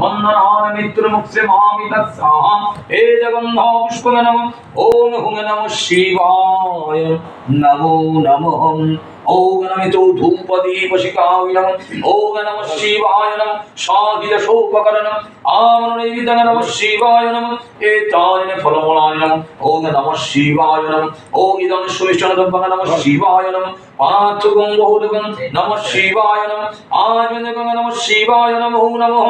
বন্দনান মৃত্যুর্মুক্ষে মামি তৎসাহা হে জগন্ধ পুষ্পঙ্গ নম ওম হুং নম শিবায়। নমো নমঃ ওম নমিতো ধূপদীপ শিখায় নম ওম নম শিবায় নম সাধিত শোককরণ আমনৈবিদং নম শিবায় নম এতানি ফলমূলানি নম ওম নম শিবায় নম ওম ইদং সুমিষ্টনদ্রব্যং নম শিবায় নম পাথুগং বহুদগং নম শিবায় নম আজমনগং নম শিবায় নমো নমঃ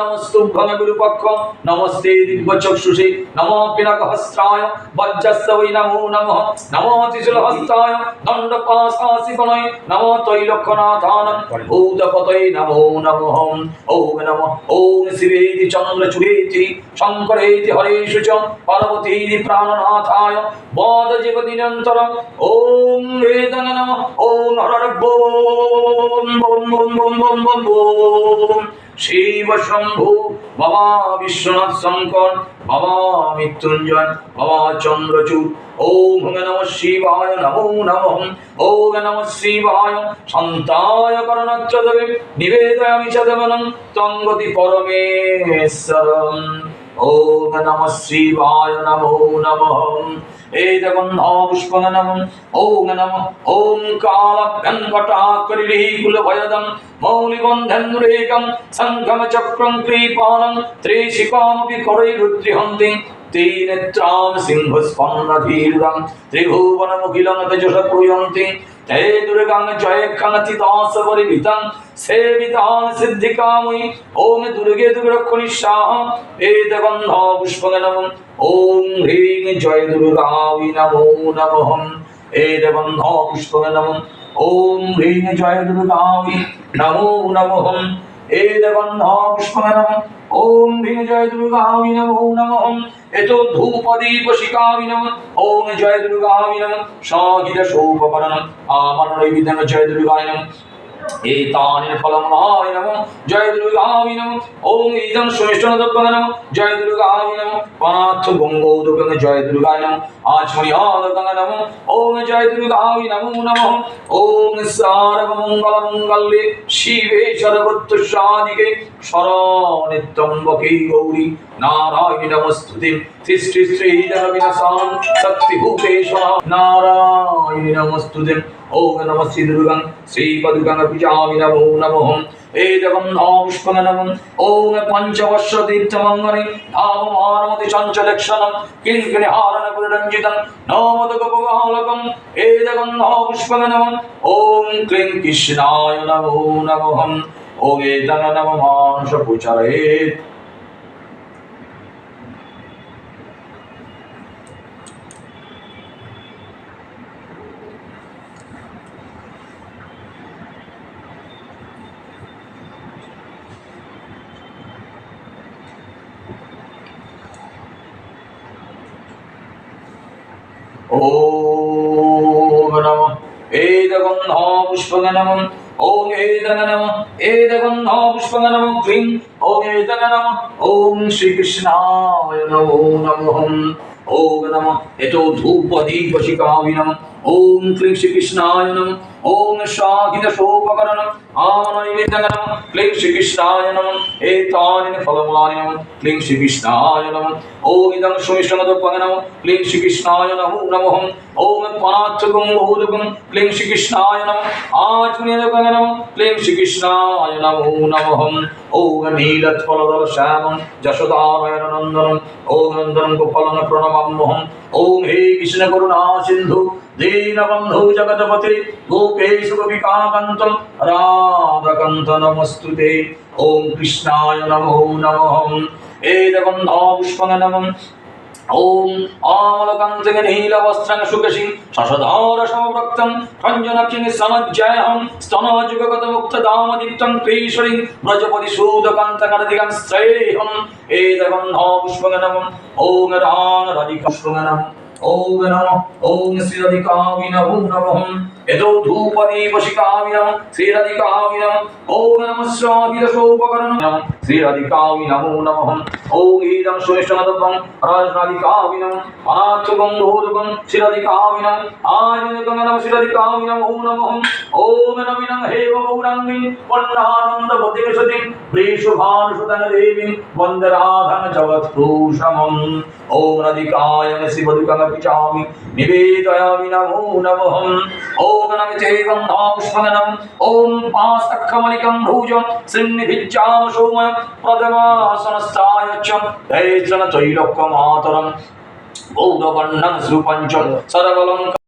নমস্তুভ্যং গুরুপক্ষ নমস্তে দিব্যচক্ষুষে নমো পিনাকহস্রায় বজ্রস্য বৈ নমো নমঃ নমো ত্রিশূলহস্তায় দণ্ডপাশাসিকণয় নমো তৈলক্ষনাথানং ভূতপতয়ে নমো নমঃ ওম নমঃ ওম শিবেতি চন্দ্রচূড়েতি শঙ্করেতি হরেষু পার্বতীতি প্রাণনাথায় বেদং বোম বোম শিব শম্ভু বাবা বিশ্বনাথ শঙ্কর বাবা মৃত্যুঞ্জয় বাবা চন্দ্রচূড়। ওম নম শিবায় নমো নম, ওম নম শিবায়। সন্তায় করণত্র দেবে, নিবেদয়ামি চ তঙ্গতি পরমেশ্বরম। ওম নম শিবায় নমো নমঃ এই দেখুন নমপুষ্পনম ওম নম ওম কালভ্যঙ্কটাকরিকুলভয়দম মৌলিবন্ধেন্দ্রেকম সঙ্গম চক্রম কৃপাণম ত্রিশিকামপি করৈরুদ্রিহন্তি। ত্রিনেত্রাম সিংহস্পন্নধীরম ত্রিভুবনমুখিলং তেজস প্রয়ন্তি। হে দুর্গাং, জয় কাঙ্গতি দশ পরিমিতং সেবিতাং সিদ্ধিকাময়ী। ওম দুর্গে দুর্গক্ষণি সাহ বেদ গন্ধ পুষ্পং নমঃ ওম হ্রিং, জয় দুর্গাই নমো নমঃ। বেদ গন্ধ পুষ্পং নমঃ ওম হ্রিং, জয় দুর্গাই নমো নমঃ। বেদ গন্ধ পুষ্পং নমঃ एतानि फलमनाय नमः जय दुर्गावि नमः ॐ इदं सुमिष्टनदत्तं नमः जय दुर्गावि नमः पनाथ गङ्गोदकं जय दुर्गाय नमः ఏతాని ఫలమాయ నమ జయ దుర్గావి నమ ఓం ఈదం సుమిష్టన దుర్గ నమ జయ దుర్గావి నమ పనాథ గంగో దుర్గ జయ దుర్గాయ నమ ఆచమయా దుర్గ నమ ఓం జయ దుర్గావి నమో నమ ఓం సారవమంగళ మంగళ్యే శివే సర్వత్ర సాధికే శరణిత్యంబకే గౌరీ నారాయణ నమస్తుతి సృష్టి శ్రీ జగ వినసాం శక్తి భూతేశ్వర నారాయణ నమస్తుతి ॐ नमः श्रीदुर्गां श्रीपदुकाङ्गजामि नमो नमः हे जगन्नामुष्कनम् ॐ पञ्चवर्षतीर्थमङ्गने नाममानमति चञ्चलक्षणं किङ्किणिहारणपुररञ्जितं नामदगपुगालकं हे जगन्नामुष्कनम् ॐ क्लीं कृष्णाय नमो नमः ॐ एतन नमः मानुषपुचरेत् ওম শ্রীকৃষ্ণায় নমো নমঃ ওম নম এতো ধূপ দীপ শিখামি নম नमो नमः শ্রীকৃষ্ণায় নম ওম শাহিত শোককরণ আমনৈবেদ্যং নম ক্লিং শ্রীকৃষ্ণায় নম এতানি ফলমূলানি নম ক্লিং শ্রীকৃষ্ণায় নম ওম ইদং সুমিষ্টমদপং নম ক্লিং শ্রীকৃষ্ণায় নমো নমঃ ওম পানাথগং বহুদগং ক্লিং শ্রীকৃষ্ণায় নম আচমনিদগং নম ক্লিং শ্রীকৃষ্ণায় নমো নমঃ ওম নীলৎফলদল শ্যামং যশোদানয়ন নন্দনম ওম নন্দনম গোপালং প্রণমাম্যহম ওম হে কৃষ্ণ করুণা সিন্ধু দীনবন্ধু জগৎপতে গোপেশ গোপিকাকান্ত রাধাকান্ত নমস্তুতে। ওম কৃষ্ণায় নমো নমঃ। এদগন্ধ পুষ্পং নমঃ। ওম আমলকান্তিং নীলবস্ত্রং সুকেশিং শশধর সমভক্তং রঞ্জনাক্ষিং সমজ্জয়হং স্তনযুগগত মুক্তদামদীপ্তং ক্লেশ্বরিং ব্রজপতি সূদকান্তকারদিগং শ্রেয়হং এদগন্ধ পুষ্পং ॐ नमः ॐ श्रीरधिकाविनभो नमः यतो धूपदीपशिकावि नमः श्रीरधिकावि नमः ॐ नमः स्वादिरसोपकरणं नमः श्रीरधिकावि नमो नमः ॐ ईदं सुनिष्ठमदत्वं राजनादिकावि नमः अनाथुकं रोधकं श्रीरधिकावि नमः आयुधकं नमः श्रीरधिकावि नमो नमः ॐ नमिनं हेव गौराङ्गीं वन्दानन्दपतिविशतिं प्रीशुभानुसुतनदेवीं वन्दराधन जगत्पूषमम् ॐ रधिकाय शिवदुकमपिचामि निवेदयामि नमो नमः ॐ नमितेवं नापुष्पगणम् ॐ पास्तखमलिकं भुजं श्रीनिभिज्जाम सोमयं प्रथमासनस्थाय च दैत्रन त्रैलोक्यमातरं बौद्धवर्णं सुपञ्चं सर्वलङ्क